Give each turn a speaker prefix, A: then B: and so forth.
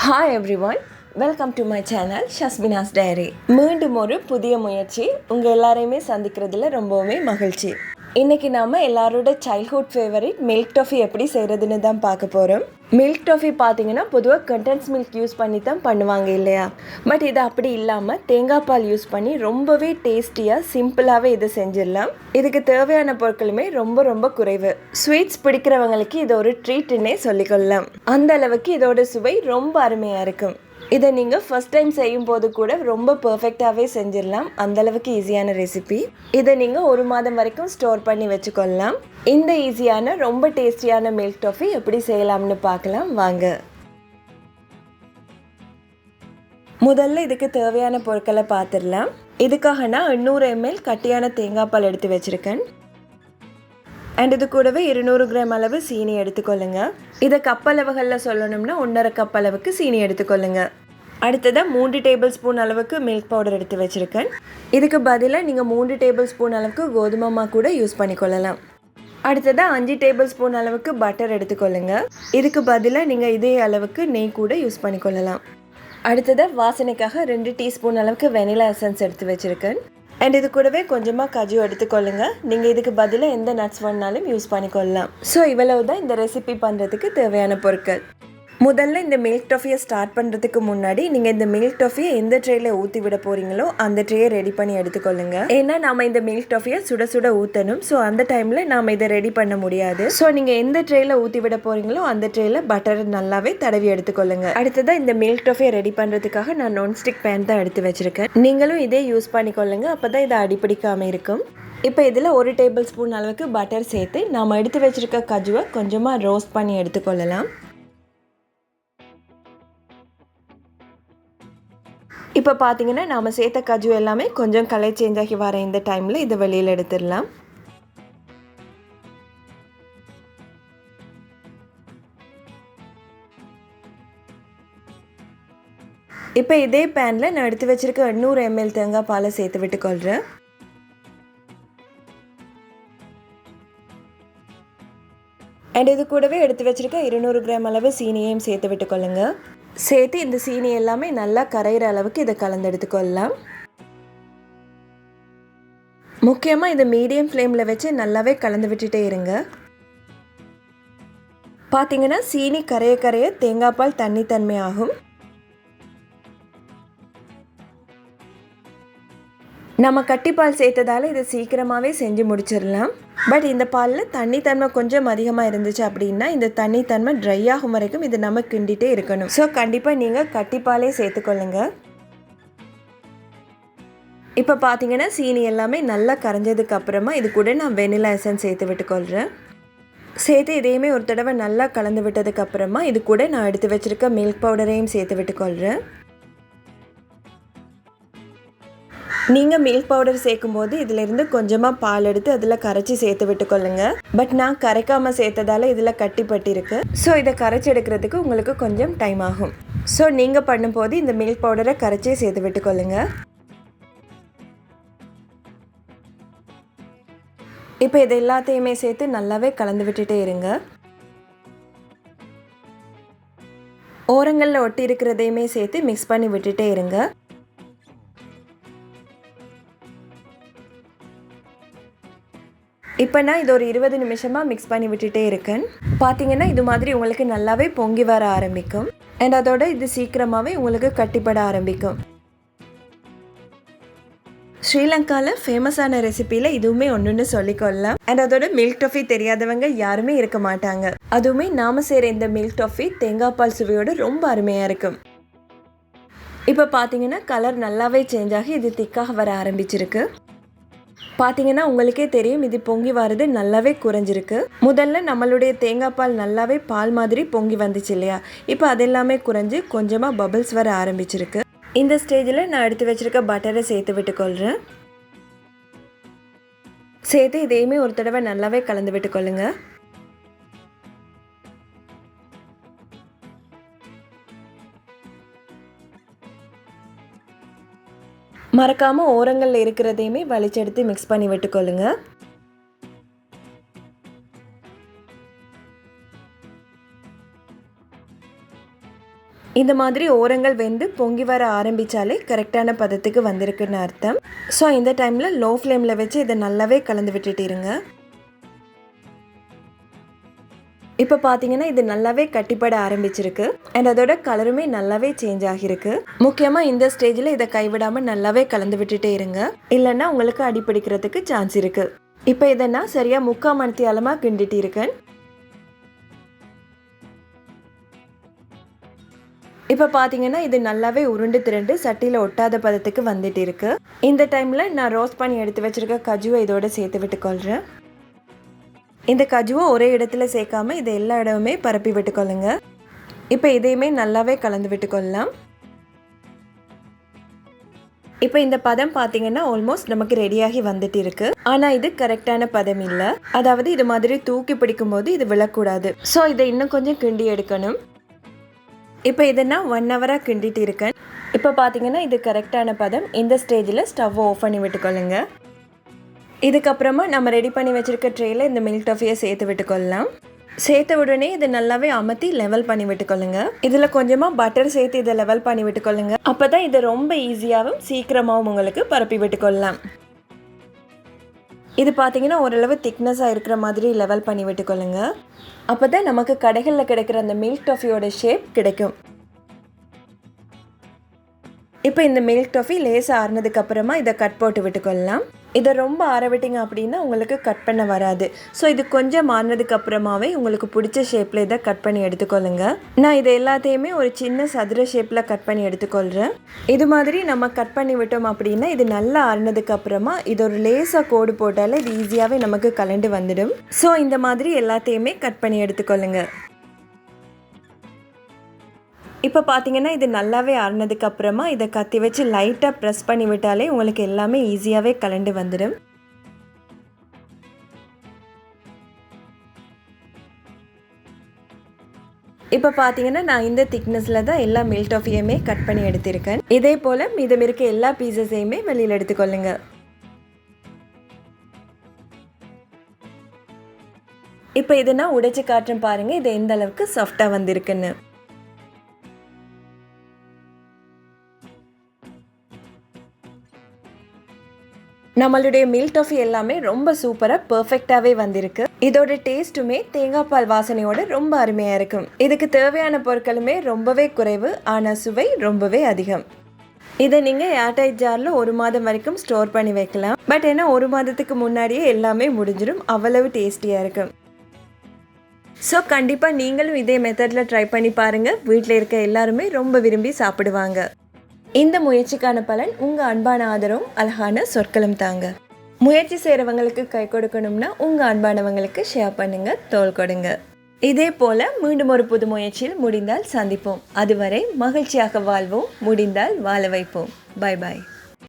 A: Hi everyone welcome to my channel Shasmina's diary மீண்டும் ஒரு புதிய முயற்சி. உங்கள் எல்லாரையுமே சந்திக்கிறதுல ரொம்பவுமே மகிழ்ச்சி. இன்றைக்கி நாம் எல்லாரோட சைல்ட்ஹுட் ஃபேவரட் மில்க் டாஃபி எப்படி செய்கிறதுன்னு தான் பார்க்க போகிறோம் மில்க் டாஃபி பார்த்தீங்கன்னா பொதுவாக கண்டென்ஸ் மில்க் யூஸ் பண்ணி தான் பண்ணுவாங்க இல்லையா? பட் இது அப்படி இல்லாமல் தேங்காய் பால் யூஸ் பண்ணி ரொம்பவே டேஸ்டியாக சிம்பிளாகவே இதை செஞ்சிடலாம். இதுக்கு தேவையான பொருட்களுமே ரொம்ப ரொம்ப குறைவு. ஸ்வீட்ஸ் பிடிக்கிறவங்களுக்கு இது ஒரு ட்ரீட்டுன்னே சொல்லிக்கொள்ளலாம். அந்த அளவுக்கு இதோட சுவை ரொம்ப அருமையாக இருக்கும். இதை நீங்கள் ஃபஸ்ட் டைம் செய்யும் போது கூட ரொம்ப பர்ஃபெக்டாகவே செஞ்சிடலாம். அந்தளவுக்கு ஈஸியான ரெசிபி இதை நீங்கள் ஒரு மாதம் வரைக்கும் ஸ்டோர் பண்ணி வச்சுக்கொள்ளலாம். இந்த ஈஸியான ரொம்ப டேஸ்டியான மில்க் டாஃபி எப்படி செய்யலாம்னு பார்க்கலாம். வாங்க. முதல்ல இதுக்கு தேவையான பொருட்களை பார்த்துடலாம். இதுக்காக நான் எண்ணூறு எம்எல் கட்டியான தேங்காய் பால் எடுத்து வச்சுருக்கேன். அண்ட் இது கூடவே இருநூறு கிராம் அளவு சீனி எடுத்துக்கொள்ளுங்க. இதை கப்பளவுகளில் சொல்லணும்னா ஒன்றரை கப் அளவுக்கு சீனி எடுத்துக்கொள்ளுங்க. அடுத்ததாக மூன்று டேபிள் ஸ்பூன் அளவுக்கு மில்க் பவுடர் எடுத்து வச்சுருக்கேன். இதுக்கு பதிலாக நீங்கள் மூன்று டேபிள் ஸ்பூன் அளவுக்கு கோதுமை மா கூட யூஸ் பண்ணிக்கொள்ளலாம். அடுத்ததாக அஞ்சு டேபிள் ஸ்பூன் அளவுக்கு பட்டர் எடுத்துக்கொள்ளுங்க. இதுக்கு பதிலாக நீங்கள் இதே அளவுக்கு நெய் கூட யூஸ் பண்ணிக்கொள்ளலாம். அடுத்ததாக வாசனைக்காக ரெண்டு டீஸ்பூன் அளவுக்கு வெனிலா எசன்ஸ் எடுத்து வச்சுருக்கேன். அண்ட் இது கூடவே கொஞ்சமாக கஜு எடுத்துக்கொள்ளுங்க. நீங்கள் இதுக்கு பதிலாக எந்த நட்ஸ் வேணாலும் யூஸ் பண்ணிக்கொள்ளலாம். ஸோ இவ்வளவு தான் இந்த ரெசிபி பண்ணுறதுக்கு தேவையான பொருட்கள். முதல்ல இந்த மில்க் டாஃபியை ஸ்டார்ட் பண்ணுறதுக்கு முன்னாடி நீங்கள் இந்த மில்க் டாஃபியை எந்த ட்ரேயில் ஊற்றி விட போகிறீங்களோ அந்த ட்ரேயை ரெடி பண்ணி எடுத்துக்கொள்ளுங்க. ஏன்னா நாம் இந்த மில்க் டாஃபியை சுட சுட ஊற்றணும் ஸோ அந்த டைமில் நாம் இதை ரெடி பண்ண முடியாது. ஸோ நீங்கள் எந்த ட்ரேயில் ஊற்றி விட போகிறீங்களோ அந்த ட்ரேயில் பட்டர் நல்லாவே தடவி எடுத்துக்கொள்ளுங்க. அடுத்ததாக இந்த மில்க் டாஃபியை ரெடி பண்ணுறதுக்காக நான் நான்ஸ்டிக் பேன் தான் எடுத்து வச்சுருக்கேன். நீங்களும் இதே யூஸ் பண்ணிக்கொள்ளுங்க. அப்போ தான் இதை அடிப்பிடிக்காமல் இருக்கும். இப்போ இதில் ஒரு டேபிள் ஸ்பூன் அளவுக்கு பட்டர் சேர்த்து நாம் எடுத்து வச்சுருக்க கஜுவை கொஞ்சமாக ரோஸ்ட் பண்ணி எடுத்துக்கொள்ளலாம். இப்போ பார்த்தீங்கன்னா நாம் சேர்த்த கஜு எல்லாமே கொஞ்சம் கலர் சேஞ்ச் ஆகி வர இந்த டைமில் இதை வெளியில் எடுத்துடலாம். இப்போ இதே பேனில் நான் எடுத்து வச்சுருக்க எண்ணூறு எம்எல் தேங்காய் பாலை சேர்த்து விட்டுக்கொள்கிறேன் அண்ட் இது கூடவே எடுத்து வச்சுருக்க இருநூறு கிராம் அளவு சீனியையும் சேர்த்து விட்டுக்கொள்ளுங்கள் சேர்த்து இந்த சீனி எல்லாமே நல்லா கரையிற அளவுக்கு இதை கலந்து எடுத்துக்கொள்ளலாம். முக்கியமாக இதை மீடியம் ஃப்ளேமில் வச்சு நல்லாவே கலந்து விட்டுட்டே இருங்க. பார்த்தீங்கன்னா சீனி கரைய கரைய தேங்காய் பால் தண்ணி தன்மை நம்ம கட்டிப்பால் சேர்த்ததால் இதை சீக்கிரமாகவே செஞ்சு முடிச்சிடலாம். பட் இந்த பாலில் தண்ணி தன்மை கொஞ்சம் அதிகமாக இருந்துச்சு அப்படின்னா இந்த தண்ணி தன்மை ட்ரை ஆகும் வரைக்கும் இது நம்ம கிண்டிகிட்டே இருக்கணும். ஸோ கண்டிப்பாக நீங்கள் கட்டிப்பாலே சேர்த்துக்கொள்ளுங்க. இப்போ பார்த்தீங்கன்னா சீனி எல்லாமே நல்லா கரைஞ்சதுக்கு அப்புறமா இது கூட நான் வெனிலா எசன்ஸ் சேர்த்து விட்டுக்கொள்கிறேன் சேர்த்து இதையுமே ஒரு தடவை நல்லா கலந்து விட்டதுக்கு அப்புறமா இது கூட நான் எடுத்து வச்சுருக்க மில்க் பவுடரையும் சேர்த்து விட்டுக்கொள்கிறேன் நீங்கள் மில்க் பவுடர் சேர்க்கும் போது இதிலிருந்து கொஞ்சமாக பால் எடுத்து அதில் கரைச்சி சேர்த்து விட்டுக்கொள்ளுங்க. பட் நான் கரைக்காமல் சேர்த்ததால இதில் கட்டிப்பட்டிருக்கு. ஸோ இதை கரைச்சி எடுக்கிறதுக்கு உங்களுக்கு கொஞ்சம் டைம் ஆகும். ஸோ நீங்கள் பண்ணும்போது இந்த மில்க் பவுடரை கரைச்சி சேர்த்து விட்டுக்கொள்ளுங்க. இப்போ இது எல்லாத்தையுமே சேர்த்து நல்லாவே கலந்து விட்டுட்டே இருங்க. ஓரங்களில் ஒட்டி இருக்கிறதையுமே சேர்த்து மிக்ஸ் பண்ணி விட்டுட்டே இருங்க. இப்போ நான் இது ஒரு இருபது நிமிஷமாக மிக்ஸ் பண்ணி விட்டுட்டே இருக்கேன். பார்த்தீங்கன்னா இது மாதிரி உங்களுக்கு நல்லாவே பொங்கி வர ஆரம்பிக்கும். அண்ட் அதோட இது சீக்கிரமாகவே உங்களுக்கு கட்டிப்பட ஆரம்பிக்கும். ஸ்ரீலங்காவில் ஃபேமஸான ரெசிப்பியில் இதுவுமே ஒன்றுன்னு சொல்லிக்கொள்ளலாம். அண்ட் அதோட மில்க் டாஃபி தெரியாதவங்க யாருமே இருக்க மாட்டாங்க. அதுவுமே நாம செய்கிற இந்த மில்க் டாஃபி தேங்காய் பால் சுவையோடு ரொம்ப அருமையாக இருக்கும். இப்போ பார்த்தீங்கன்னா கலர் நல்லாவே சேஞ்ச் ஆகி இது திக்காக வர ஆரம்பிச்சிருக்கு. பார்த்தீங்கன்னா உங்களுக்கே தெரியும் இது பொங்கி வர்றது நல்லாவே குறைஞ்சிருக்கு. முதல்ல நம்மளுடைய தேங்காய் பால் நல்லாவே பால் மாதிரி பொங்கி வந்துச்சு இல்லையா? இப்போ அதெல்லாமே குறைஞ்சி கொஞ்சமாக பபிள்ஸ் வர ஆரம்பிச்சிருக்கு. இந்த ஸ்டேஜில் நான் எடுத்து வச்சுருக்க பட்டரை சேர்த்து விட்டுக்கொள்கிறேன் சேர்த்து இதையுமே ஒரு தடவை நல்லாவே கலந்து விட்டுக்கொள்ளுங்கள் மறக்காமல் ஓரங்களில் இருக்கிறதையுமே வலிச்செடுத்து மிக்ஸ் பண்ணி விட்டுக்கொள்ளுங்க. இந்த மாதிரி ஓரங்கள் வெந்து பொங்கி வர ஆரம்பித்தாலே கரெக்டான பதத்துக்கு வந்திருக்குன்னு அர்த்தம். ஸோ இந்த டைமில் லோ ஃப்ளேமில் வச்சு இதை நல்லாவே கலந்து விட்டுட்டு இப்போ பார்த்தீங்கன்னா இது நல்லாவே கட்டிப்பட ஆரம்பிச்சிருக்கு. அண்ட் அதோட கலருமே நல்லாவே சேஞ்ச் ஆகியிருக்கு. முக்கியமாக இந்த ஸ்டேஜில் இதை கைவிடாமல் நல்லாவே கலந்து விட்டுட்டே இருங்க. இல்லைன்னா உங்களுக்கு அடிப்பிடிக்கிறதுக்கு சான்ஸ் இருக்கு. இப்போ இதை நான் சரியாக முக்கால் மணி அளமாக கிண்டிட்டு இருக்கேன். இப்போ பார்த்தீங்கன்னா இது நல்லாவே உருண்டு திரண்டு சட்டியில் ஒட்டாத பதத்துக்கு வந்துட்டு இருக்கு. இந்த டைமில் நான் ரோஸ்ட் பண்ணி எடுத்து வச்சிருக்க கஜுவை இதோட சேர்த்து விட்டுக்கொள்கிறேன் இந்த கஜுவை ஒரே இடத்துல சேர்க்காம இதை எல்லா இடமுமே பரப்பி விட்டுக்கொள்ளுங்க. இப்போ இதையுமே நல்லாவே கலந்து விட்டுக்கொள்ளலாம். இப்போ இந்த பதம் பார்த்தீங்கன்னா ஆல்மோஸ்ட் நமக்கு ரெடியாகி வந்துட்டு இருக்கு. ஆனால் இது கரெக்டான பதம் இல்லை. அதாவது இது மாதிரி தூக்கி பிடிக்கும்போது இது விழக்கூடாது. ஸோ இதை இன்னும் கொஞ்சம் கிண்டி எடுக்கணும். இப்போ இதை நான் ஒன் ஹவராக கிண்டிட்டு இருக்கேன். இப்போ பார்த்தீங்கன்னா இது கரெக்டான பதம். இந்த ஸ்டேஜில் ஸ்டவ்வை ஆஃப் பண்ணி விட்டுக்கொள்ளுங்க. இதுக்கப்புறமா நம்ம ரெடி பண்ணி வச்சுருக்க ட்ரேயில் இந்த மில்க் டஃபியை சேர்த்து விட்டுக்கொள்ளலாம். சேர்த்த உடனே இதை நல்லாவே அமர்த்தி லெவல் பண்ணி விட்டுக்கொள்ளுங்க. இதில் கொஞ்சமாக பட்டர் சேர்த்து இதை லெவல் பண்ணி விட்டுக்கொள்ளுங்க. அப்போ தான் இதை ரொம்ப ஈஸியாகவும் சீக்கிரமாகவும் உங்களுக்கு பரப்பி விட்டுக்கொள்ளலாம். இது பார்த்தீங்கன்னா ஓரளவு திக்னஸாக இருக்கிற மாதிரி லெவல் பண்ணி விட்டுக்கொள்ளுங்க. அப்போ தான் நமக்கு கடைகளில் கிடைக்கிற அந்த மில்க் டஃபியோட ஷேப் கிடைக்கும். இப்போ இந்த மில்க் டஃபி லேசாக ஆறுனதுக்கப்புறமா இதை கட் போட்டு விட்டுக்கொள்ளலாம். இதை ரொம்ப ஆரவிட்டிங்க அப்படின்னா உங்களுக்கு கட் பண்ண வராது. ஸோ இது கொஞ்சம் ஆறுனதுக்கு அப்புறமாவே உங்களுக்கு பிடிச்ச ஷேப்பில் இதை கட் பண்ணி எடுத்துக்கொள்ளுங்க. நான் இது எல்லாத்தையுமே ஒரு சின்ன சதுர ஷேப்பில் கட் பண்ணி எடுத்துக்கொள்கிறேன் இது மாதிரி நம்ம கட் பண்ணி விட்டோம் அப்படின்னா இது நல்லா ஆறினதுக்கு அப்புறமா இது ஒரு லேசாக கோடு போட்டாலே இது ஈஸியாகவே நமக்கு கலண்டு வந்துடும். ஸோ இந்த மாதிரி எல்லாத்தையுமே கட் பண்ணி எடுத்துக்கொள்ளுங்க. இப்போ பார்த்தீங்கன்னா இது நல்லாவே ஆறுனதுக்கு அப்புறமா இதை கத்தி வச்சு லைட்டாக ப்ரெஸ் பண்ணி விட்டாலே உங்களுக்கு எல்லாமே ஈஸியாகவே கலண்டு வந்துடும். இப்போ பார்த்தீங்கன்னா நான் இந்த திக்னஸில் தான் எல்லா மில்க் டாஃபியுமே கட் பண்ணி எடுத்திருக்கேன். இதே போல் மீதம் இருக்க எல்லா பீசஸையுமே வெளியில் எடுத்துக்கொள்ளுங்க. இப்போ இதை நான் உடைச்சு காட்டுறேன் பாருங்கள் இது எந்த அளவுக்கு சாஃப்டாக வந்திருக்குன்னு. நம்மளுடைய மில்க் டாஃபி எல்லாமே ரொம்ப சூப்பராக பர்ஃபெக்டாகவே வந்திருக்கு. இதோட டேஸ்ட்டுமே தேங்காய் பால் வாசனையோட ரொம்ப அருமையாக இருக்கும். இதுக்கு தேவையான பொருட்களுமே ரொம்பவே குறைவு ஆனால் சுவை ரொம்பவே அதிகம். இதை நீங்கள் ஏர்டைட் ஜாரில் ஒரு மாதம் வரைக்கும் ஸ்டோர் பண்ணி வைக்கலாம். பட் ஏன்னா ஒரு மாதத்துக்கு முன்னாடியே எல்லாமே முடிஞ்சிடும் அவ்வளவு டேஸ்டியாக இருக்கும். ஸோ கண்டிப்பாக நீங்களும் இதே மெத்தடில் ட்ரை பண்ணி பாருங்கள் வீட்டில் இருக்க எல்லாருமே ரொம்ப விரும்பி சாப்பிடுவாங்க. இந்த முயற்சிக்கான பலன் உங்கள் அன்பான ஆதரவும் அழகான சொற்களும் தாங்க. முயற்சி செய்கிறவங்களுக்கு கை கொடுக்கணும்னா உங்கள் அன்பானவங்களுக்கு ஷேர் பண்ணுங்கள் தோல் கொடுங்க. இதே போல் மீண்டும் ஒரு புது முயற்சியில் முடிந்தால் சந்திப்போம். அதுவரை மகிழ்ச்சியாக வாழ்வோம் முடிந்தால் வாழ வைப்போம். Bye bye